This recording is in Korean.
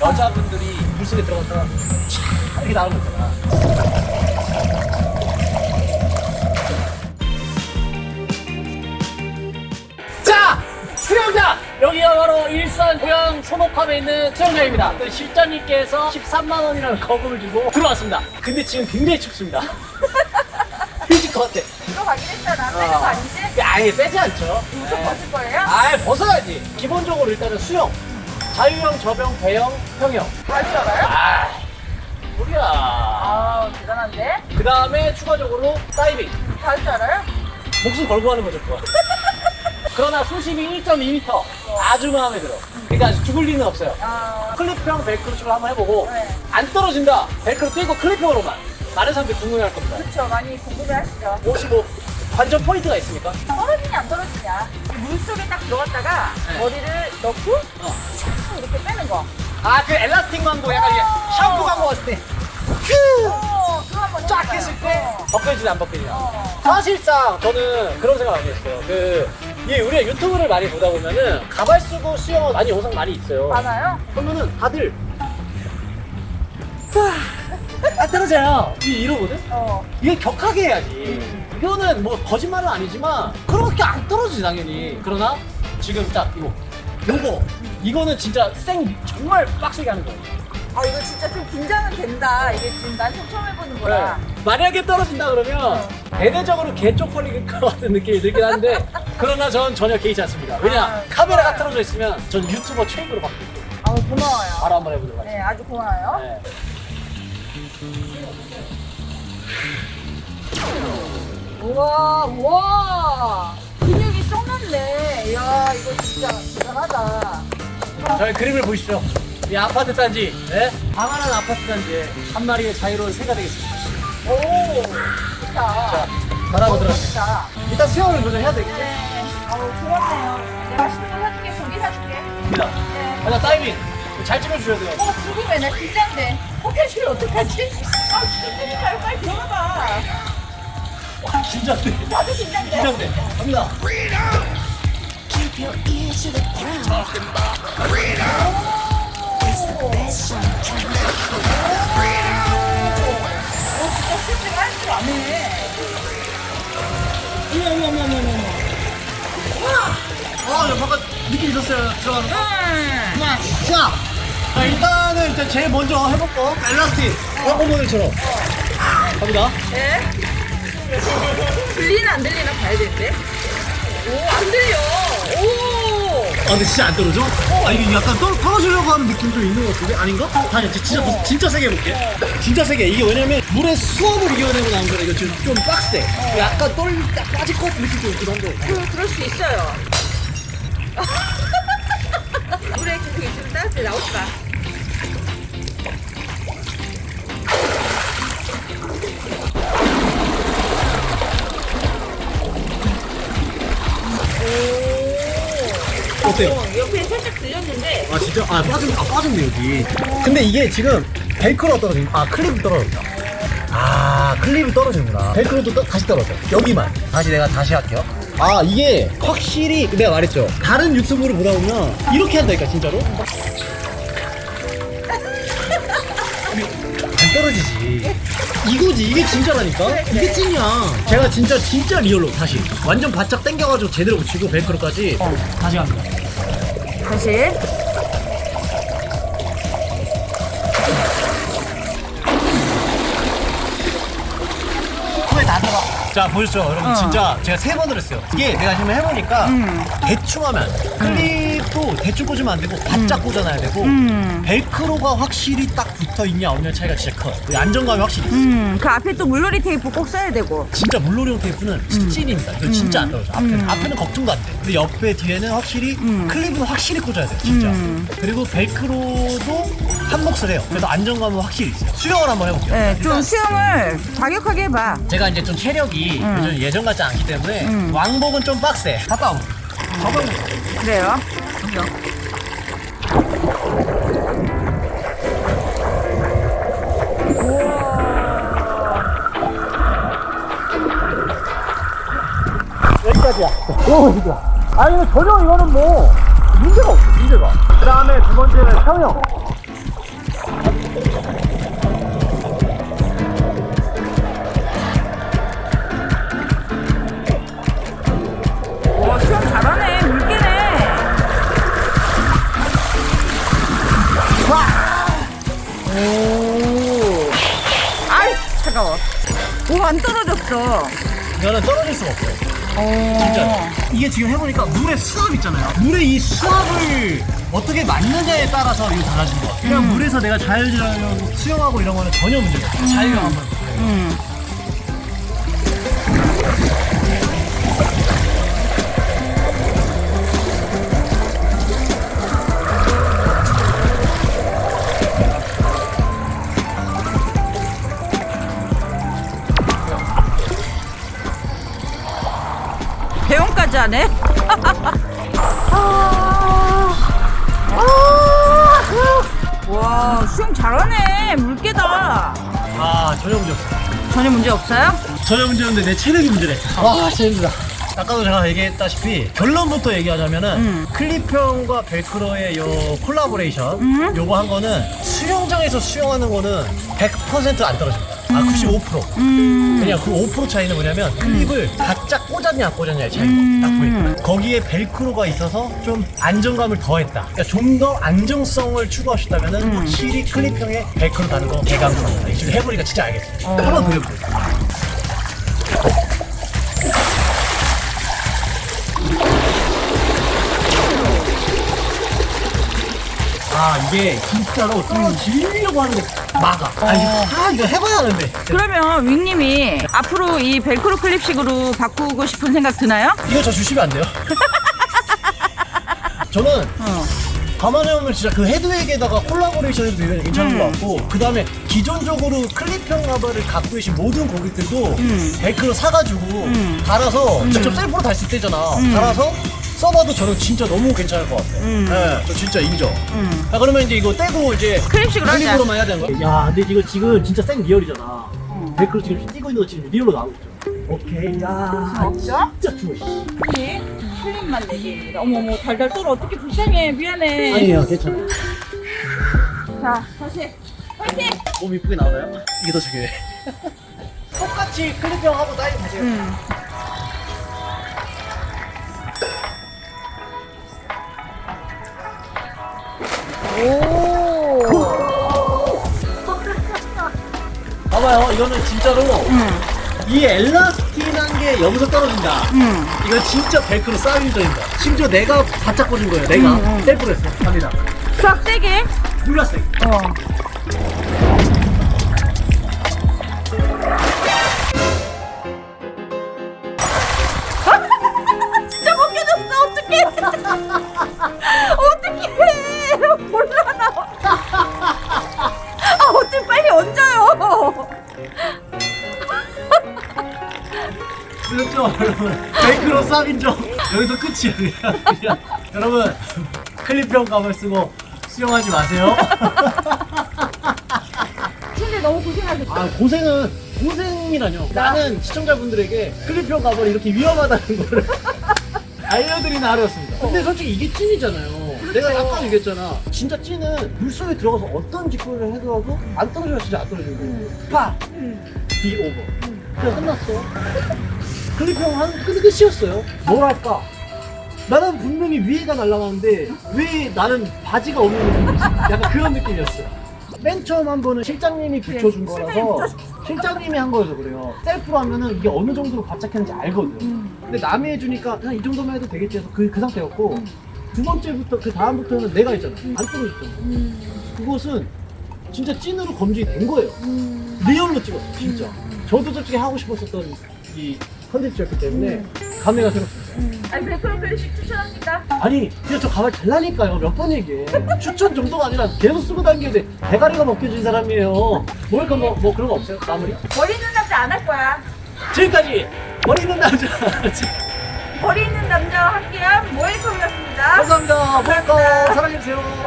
여자분들이 물속에 들어갔다가 촤 이렇게 나오는 거잖아. 자! 수영장! 여기가 바로 일산 고양 소목함에 있는 수영장입니다. 그 실장님께서 13만 원이라는 거금을 주고 들어왔습니다. 근데 지금 굉장히 춥습니다. 휴질 것 같아. 들어가긴 했잖아. 빼는 거 아니지? 아예 빼지 않죠. 무슨 벗을 거예요? 아 벗어야지. 기본적으로 일단은 수영, 자유형, 저병, 배영, 평영. 할줄 알아요? 아, 우리야. 아 대단한데? 그 다음에 추가적으로 다이빙. 할줄 알아요? 목숨 걸고 하는 거죠, 그거. 그러나 수심이 1.2m. 아주 마음에 들어. 그러니까 죽을 리는 없어요. 아 클립형 벨크로 쪽을 한번 해보고 네. 안 떨어진다. 벨크로 뛰고 클립형으로만. 많은 사람들이 궁금해할 겁니다. 그쵸 많이 궁금해 하시죠. 혹시 뭐 관전 포인트가 있습니까? 떨어지냐 안 떨어지냐? 물 속에 딱 들어갔다가 네. 머리를 넣고 어. 슉 이렇게 빼는 거. 아, 그 엘라스틱 광고 약간 이게 샴푸 광고 왔을 때. 큐! 어 그거 한번 쫙 해봐요. 했을 때 어. 벗겨지나 안 벗겨지나. 어. 사실상 저는 그런 생각 많이 했어요. 그, 이 우리가 유튜브를 많이 보다 보면은 가발 쓰고 수영 많이 영상 많이 있어요. 많아요? 그러면은 다들 와, 안 떨어져요. 이 이러거든? 어. 이게 격하게 해야지. 이거는 뭐 거짓말은 아니지만 그렇게 안 떨어지지 당연히. 그러나 지금 딱 이거 요거 이거는 진짜 생 정말 빡세게 하는 거예요. 아 이거 진짜 좀 긴장은 된다. 이게 지금 난 처음 해보는 거라. 네. 만약에 떨어진다 그러면 대대적으로 개 쪽팔릴 것 같은 느낌이 들긴 한데 그러나 전 전혀 개의치 않습니다. 왜냐 아, 카메라가 좋아요. 틀어져 있으면 전 유튜버 최고로 바뀌고 아 고마워요. 바로 한번 해보도록 네 하겠습니다. 아주 고마워요. 네. 우와 우와 근육이 쏙났네. 이야 이거 진짜 대단하다. 저희 그림을 보시죠. 이 아파트 단지, 네? 방안한 아파트 단지에 한 마리의 자유로운 새가 되겠습니다. 오 좋다. 자, 바라보도록 하겠습니다. 좋다. 일단 수영을 먼저 해야 되겠죠? 네. 아우 고맙네요. 내가 맛있는 거 사줄게. 고기 사줄게. 입니다. 네. 하나 다이빙. 잘 찍어주셔야 돼요. 어 궁금해. 나 긴장돼. 호텔실 어떡하지? 아 긴장되지 말고 빨리 들어가봐. 와, 긴장돼. 나도 긴장돼. 긴장돼. 갑니다. Your ears to the ground. 어 진짜 실제로 할줄 아네. 어머, 어머, 어머, 어머, 어머. 아, 야, 방금 느낌 있었어요. 들어가는 거. 자, 자, 일단은 일단 제일 먼저 해볼 거. 엘라스틱. 광고 모델처럼. 갑니다. 네? 들리나 안 들리나 봐야 되는데. 오, 안 들려. 오! 아, 근데 진짜 안 떨어져? 아, 이게 약간 떨, 떨어지려고 하는 느낌 좀 있는 것 같은데? 아닌가? 아니, 진짜, 진짜 세게 해볼게. 진짜 세게. 이게 왜냐면, 물의 수압을 이겨내고 나온 거라, 이거 지금 좀 빡세. 약간 떨, 딱 빠질 것 같은 느낌 좀 있긴 한데. 그, 그럴 수 있어요. 물에 계속 있으면 따뜻해 나올까? 오. 어때요? 어, 옆에 살짝 들렸는데. 아, 진짜? 아, 빠졌네, 아, 빠졌네, 여기. 근데 이게 지금, 벨크로가 떨어진, 아, 클립이 떨어졌다. 아, 클립이 떨어지는구나. 벨크로도 떠- 다시 떨어져. 여기만. 다시 내가 다시 할게요. 아, 이게 확실히, 내가 말했죠. 다른 유튜브를 보다 보면, 이렇게 한다니까, 진짜로. 안 떨어지지. 이거지, 이게 진짜라니까? 이게 찐이야. 제가 진짜, 진짜 리얼로 다시. 완전 바짝 당겨가지고 제대로 붙이고, 벨크로까지. 다시 합니다. 다시. 코에 다 들어가. 자, 보셨죠? 여러분, 어. 진짜 제가 세 번을 했어요. 이게 내가 지금 해보니까 음. 대충 하면 안 돼. 클립도 대충 꽂으면 안 되고 바짝 꽂아놔야 되고 음. 벨크로가 확실히 딱 붙어 있냐 없냐 차이가 진짜 커요. 이 안정감이 확실히 있어. 음, 그 앞에 또 물놀이 테이프 꼭 써야 되고. 진짜 물놀이용 테이프는 진짜 찐입니다. 이거 진짜 안 떨어져. 앞에는, 앞에는 걱정도 안 돼. 근데 옆에 뒤에는 확실히 클립은 확실히 꽂아야 돼. 진짜. 그리고 벨크로도 한 몫을 해요. 그래서 안정감은 확실히 있어요. 수영을 한번 해볼게요. 네, 좀 일단 수영을 과격하게 해봐. 제가 이제 좀 체력이 음. 요즘 예전 같지 않기 때문에 음. 왕복은 좀 빡세. 갔다 오고. 가방 그래요? 여기까지야. 너무 힘들어. 아니, 전혀 이거는 뭐, 문제가 없어, 문제가. 그 다음에 두 번째는 평형. 차가워. 오, 안 떨어졌어. 이거는 떨어질 수가 없어요. 오. 진짜. 이게 지금 해보니까 물의 수압 있잖아요. 물의 이 수압을 어떻게 맞느냐에 따라서 이거 달라지는 것 같아요. 그냥 물에서 내가 자유자유로 수영하고 이런 거는 전혀 문제가 없어요. 자유형 한번. 음. 하네? 아, 아, 와, 수영 잘하네. 물개다. 아, 전혀 문제 없어요. 전혀 문제 없어요? 전혀 문제 없는데 내 체력이 문제래. 와, 진짜 힘들다. 아까도 제가 얘기했다시피 결론부터 얘기하자면은 음. 클리평과 벨크로의 요 콜라보레이션 음. 요거 한 거는 수영장에서 수영하는 거는 100%안 떨어집니다. 아, 95%. 음. 그냥 그 5% 차이는 뭐냐면 클립을 바짝 꽂았냐 안 꽂았냐의 차이가 음. 딱 보니까 거기에 벨크로가 있어서 좀 안정감을 더했다 그러니까 좀 더 안정성을 추구하셨다면 은 음. 확실히 클립형에 벨크로 다는 거 대강조합니다 지금 해보니까 진짜 알겠어요 어. 한번 더 해볼게요 아 이게 진짜로 좀 질리려고 하는데 막아 아 이거, 아, 이거 해봐야 하는데 그러면 윙님이 앞으로 이 벨크로 클립식으로 바꾸고 싶은 생각 드나요? 이거 저 주시면 안 돼요? 저는 어. 가만히 보면 진짜 그 헤드웨이에다가 콜라보레이션 해도 되게 괜찮은 음. 것 같고 그 다음에 기존적으로 클립형 라바를 갖고 계신 모든 고객들도 음. 벨크로 사가지고 음. 달아서 직접 셀프로 달 수 있대잖아 음. 달아서 써봐도 저는 진짜 너무 괜찮을 것 같아요 음. 네, 저 진짜 인정 음. 자 그러면 이제 이거 떼고 이제 클립식으로 하자. 클립으로만 해야 되는 거야? 야 근데 이거 지금 진짜 생 리얼이잖아 벨크로 지금 뛰고 있는 거 지금 리얼로 나오고 있죠 오케이 야 없죠? 진짜 추워 씨. 클립, 클립만 4개입니다. 어머머, 달달 떨어. 어떻게 불쌍해. 미안해. 아니에요 괜찮아요 자, 다시. 화이팅! 몸 이쁘게 나오나요? 이게 더 중요해. 똑같이 클립형 하고 다이브 하세요. 음. 봐봐요, 이거는 진짜로 음. 이 엘라스틴한 게 여기서 떨어진다. 음. 이거 진짜 벨크로 싸움전입니다. 심지어 내가 바짝 꽂은 거예요. 내가 음, 음. 셀프로 했어. 갑니다. 싹 세게. 몰랐어요. 어. 진짜 벗겨졌어. 어떡해. 어떡해. 몰라, 나. 아, 어떻게 빨리 얹어요. 그렇죠, 여러분. 벨크로 싸움인정. 여기서 끝이에요. 그냥. 그냥. 여러분, 클립형 가발 쓰고 수영하지 마세요. 근데 너무 고생하셨어. 아 고생은 고생이라뇨 나는 시청자분들에게 클리표 가벌이 이렇게 위험하다는 거를 알려드리는 하루였습니다 근데 솔직히 이게 찐이잖아요 내가 아까 얘기했잖아. 진짜 찐은 물속에 들어가서 어떤 직구를 해도 안 떨어져요 진짜 안 떨어지고 파! 비 오버. 그냥 끝났어. 클리표 한 끝, 끝이었어요. 뭐랄까? 나는 분명히 위에가 날아가는데 왜 나는 바지가 없는 느낌이지 약간 그런 느낌이었어요 맨 처음 한 번은 실장님이 붙여준 거라서 실장님이 한 거여서 그래요. 셀프로 하면은 이게 어느 정도로 바짝했는지 알거든. 근데 남이 해주니까 그냥 이 정도만 해도 되겠지 해서 그, 그 상태였고 두 번째부터 그 다음부터는 내가 했잖아. 안 떨어졌던 거. 그것은 진짜 찐으로 검증이 된 거예요. 리얼로 찍었어, 진짜. 저도 솔직히 하고 싶었었던 이 컨텐츠였기 때문에 감회가 새롭습니다. 아니, 백그룹 클립식 추천합니다. 아니, 그냥 저 가발 잘라니까요. 몇 번 얘기해. 추천 정도가 아니라 계속 쓰고 다니는데 대가리가 먹혀진 사람이에요. 뭐랄까, 뭐, 뭐 그런 거 없어요? 마무리? 머리 있는 남자 안 할 거야. 지금까지 머리 있는 남자. 머리 있는 남자와 함께한 모에이컵이 었습니다. 감사합니다. 뭘까? 사랑해주세요. 안녕.